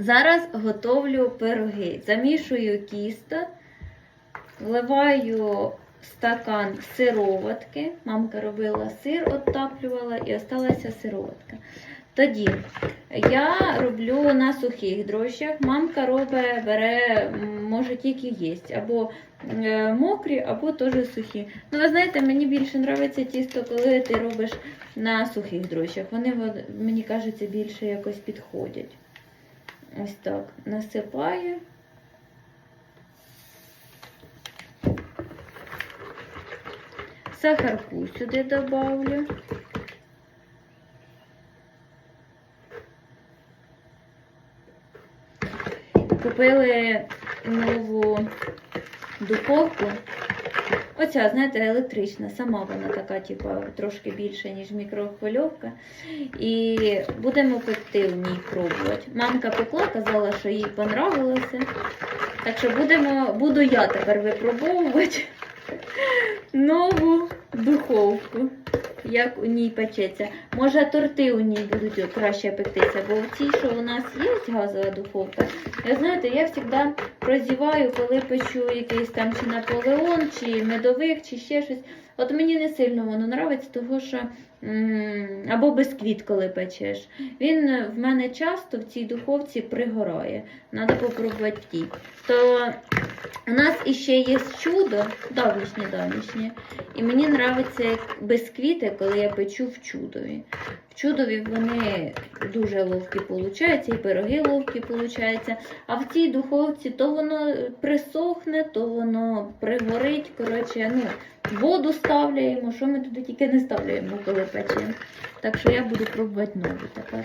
Зараз готовлю пироги. Замішую кісто, вливаю стакан сироватки. Мамка робила сир, оттаплювала і осталася сироватка. Тоді я роблю на сухих дрожжах. Мамка робить, бере, може тільки їсть, або е, мокрі, або теж сухі. Ну, ви знаєте, мені більше подобається тісто, коли ти робиш на сухих дрожжах. Вони, мені кажеться, більше якось підходять. Ось так. Насипаю. Сахарку сюди добавлю. Купили нову духовку. Оця, знаєте, електрична, сама вона така, типу, трошки більша, ніж мікрохвильовка. І будемо пекти в ній пробувати. Мамка пекла, казала, що їй понравилося. Так що будемо, буду я тепер випробовувати нову духовку, як у ній печеться. Може, торти у ній будуть краще пектися, бо в цій, що у нас є газова духовка, я знаєте, я завжди прозіваю, коли печу якийсь там чи Наполеон, чи медовик, чи ще щось. От мені не сильно воно подобається, тому що або бисквіт, коли печеш. Він в мене часто в цій духовці пригорає. Треба попробувати в тій. То у нас іще є чудо, давнішнє, давнішнє. І мені подобається бисквіти, коли я печу в чудові. В чудові вони дуже ловкі получаються, і пироги ловкі получаються. А в цій духовці то воно присохне, то воно пригорить. Коротше, ну, воду ставляємо, що ми туди тільки не ставляємо, коли печемо. Так що я буду пробувати нову тепер.